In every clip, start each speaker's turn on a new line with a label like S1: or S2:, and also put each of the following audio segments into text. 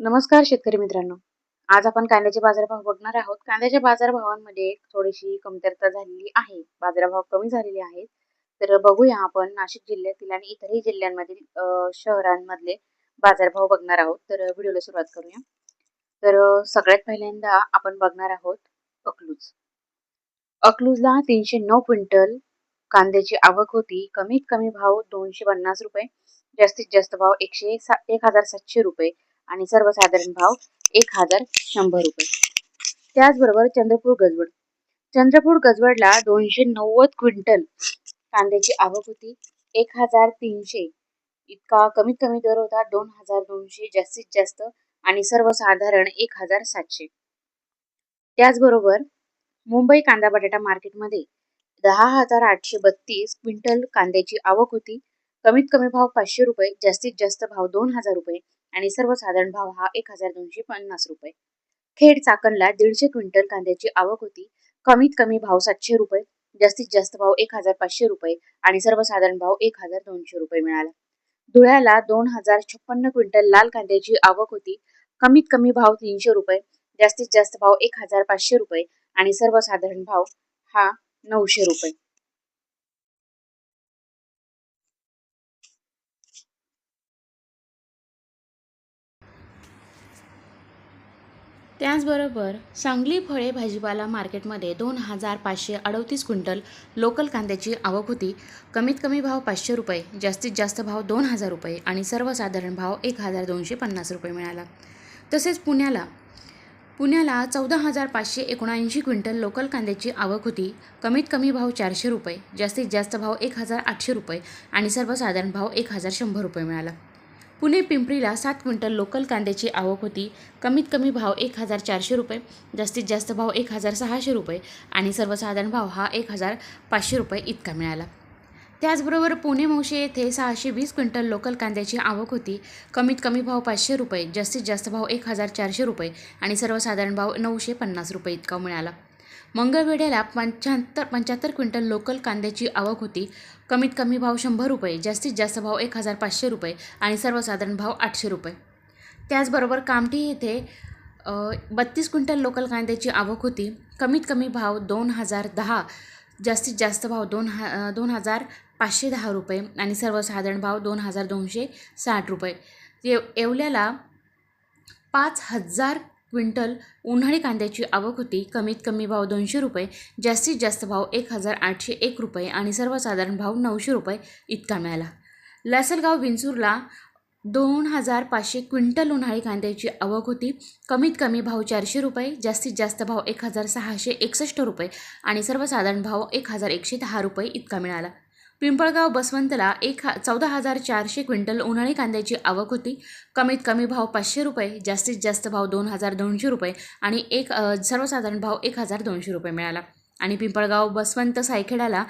S1: नमस्कार शेतकरी मित्रांनो. आज आपण कांद्याचे बाजारभाव बघणार आहोत. कांद्याच्या बाजारभावांमध्ये थोडीशी कमतरता झालेली आहे. बाजारभाव कमी झालेले आहेत. तर बघूया आपण नाशिक जिल्ह्यातील आणि इतरही जिल्ह्यांमधील शहरांमधले बाजारभाव बघणार आहोत. तर व्हिडिओला सुरुवात करूया. तर सगळ्यात पहिल्यांदा आपण बघणार आहोत अकलूज. अकलूजला तीनशे नऊ क्विंटल कांद्याची आवक होती. कमीत कमी भाव दोनशे पन्नास रुपये. जास्तीत जास्त भाव एकशे सा एक हजार सातशे रुपये. आणि सर्वसाधारण भाव एक हजार शंभर रुपये. त्याचबरोबर चंद्रपूर गजवड. चंद्रपूर गजवडला दोनशे नव्वद क्विंटल कांद्याची आवक होती. एक हजार तीनशे इतका कमीत कमी दर होता. दोन हजार दोनशे जास्तीत जास्त आणि सर्वसाधारण एक हजार सातशे. त्याचबरोबर मुंबई कांदा बटाटा मार्केटमध्ये दहा हजार आठशे बत्तीस क्विंटल कांद्याची आवक होती. कमीत कमी भाव पाचशे रुपये जास्तीत जास्त भाव दोन हजार रुपये. आणि सर्वसाधारण भाव हा एक हजार दोनशे पन्नास रुपये. खेड चाकणला दीडशे क्विंटल कांद्याची आवक होती. कमीत कमी भाव सातशे रुपये जास्तीत जास्त भाव एक हजार पाचशे रुपये आणि सर्वसाधारण भाव एक हजार दोनशे रुपये मिळाला. धुळ्याला दोन हजार छप्पन्न क्विंटल लाल कांद्याची आवक होती. कमीत कमी भाव तीनशे रुपये जास्तीत जास्त भाव एक हजार पाचशे रुपये आणि सर्वसाधारण भाव हा नऊशे रुपये.
S2: त्याचबरोबर सांगली फळे भाजीपाला मार्केटमध्ये दोन हजार पाचशे अडतीस क्विंटल लोकल कांद्याची आवक होती. कमीत कमी भाव पाचशे रुपये जास्तीत जास्त भाव दोन हजार रुपये आणि सर्वसाधारण भाव एक हजार दोनशे पन्नास रुपये मिळाला. तसेच पुण्याला पुण्याला चौदा हजार पाचशे एकोणऐंशी क्विंटल लोकल कांद्याची आवक होती. कमीत कमी भाव चारशे रुपये जास्तीत जास्त भाव एक हजार आठशे रुपये आणि सर्वसाधारण भाव एक हजार शंभर रुपये मिळाला. पुणे पिंपरीला सात क्विंटल लोकल कांद्याची आवक होती. कमीत कमी भाव एक हजार चारशे रुपये जास्तीत जास्त भाव एक हजार सहाशे रुपये आणि सर्वसाधारण भाव हा एक हजार पाचशे रुपये इतका मिळाला. त्याचबरोबर पुणे मौशे येथे सहाशे वीस क्विंटल लोकल कांद्याची आवक होती. कमीत कमी भाव पाचशे रुपये जास्तीत जास्त भाव एक हजार चारशे रुपये आणि सर्वसाधारण भाव नऊशे पन्नास रुपये इतका मिळाला. मंगळवेढ्याला पंच्याहत्तर पंच्याहत्तर क्विंटल लोकल कांद्याची आवक होती. कमीत कमी भाव शंभर रुपये जास्तीत जास्त भाव एक हजार पाचशे रुपये आणि सर्वसाधारण भाव आठशे रुपये. त्याचबरोबर कामठी येथे बत्तीस क्विंटल लोकल कांद्याची आवक होती. कमीत कमी भाव दोन हजार दहा जास्तीत जास्त भाव दोन हा दोन हजार पाचशे दहा रुपये आणि सर्वसाधारण भाव दोन हजार दोनशे साठ रुपये. येव येवल्याला पाच हजार क्विंटल उन्हाळी कांद्याची आवक होती. कमीत कमी भाव दोनशे रुपये जास्तीत जास्त भाव एक हजार आठशे एक रुपये आणि सर्वसाधारण भाव नऊशे रुपये इतका मिळाला. लासलगाव विंचूरला दोन हजार पाचशे क्विंटल उन्हाळी कांद्याची आवक होती. कमीत कमी भाव चारशे रुपये जास्तीत जास्त भाव एक हजार सहाशे एकसष्ट रुपये आणि सर्वसाधारण भाव एक हजार एकशे दहा रुपये इतका मिळाला. पिंपळगाव बसवंतला एक हा चौदा हजार चारशे क्विंटल उन्हाळी कांद्याची आवक होती. कमीत कमी भाव पाचशे रुपये जास्तीत जास्त भाव दोन हजार दोनशे रुपये आणि एक सर्वसाधारण भाव एक हजार दोनशे रुपये मिळाला. आणि पिंपळगाव बसवंत सायखेड्याला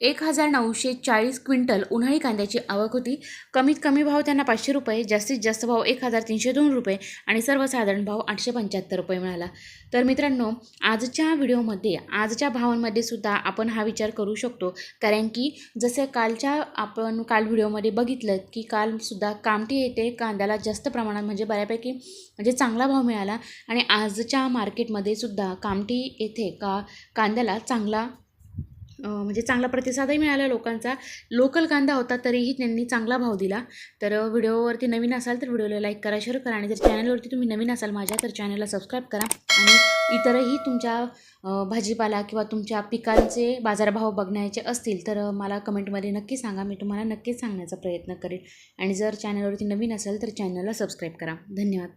S2: एक हजार नऊशे चाळीस क्विंटल उन्हाळी कांद्याची आवक होती. कमीत कमी भाव त्यांना पाचशे रुपये जास्तीत जास्त भाव एक हजार तीनशे दोन रुपये आणि सर्वसाधारण भाव आठशे पंच्याहत्तर रुपये मिळाला. तर मित्रांनो आजच्या व्हिडिओमध्ये आजच्या भावांमध्ये सुद्धा आपण हा विचार करू शकतो. कारण की जसं कालच्या आपण काल व्हिडिओमध्ये बघितलं की कालसुद्धा कामठी येथे कांद्याला जास्त प्रमाणात म्हणजे बऱ्यापैकी म्हणजे चांगला भाव मिळाला आणि आजच्या मार्केटमध्ये सुद्धा कामठी येथे का कांद्याला चांगला म्हणजे चांगला प्रतिसादही मिळाला लोकांचा. लोकल कांदा होता तरीही त्यांनी चांगला भाव दिला. तर व्हिडिओवरती नवीन असाल तर व्हिडिओला लाईक करा शेअर करा आणि जर चॅनलवरती तुम्ही नवीन असाल माझ्या तर चॅनलला सबस्क्राईब करा आणि इतरही तुमच्या भाजीपाला किंवा तुमच्या पिकांचे बाजारभाव बघण्याचे असतील तर मला कमेंटमध्ये नक्की सांगा. मी तुम्हाला नक्कीच सांगण्याचा प्रयत्न करेन. आणि जर चॅनलवरती नवीन असेल तर चॅनलला सबस्क्राईब करा. धन्यवाद.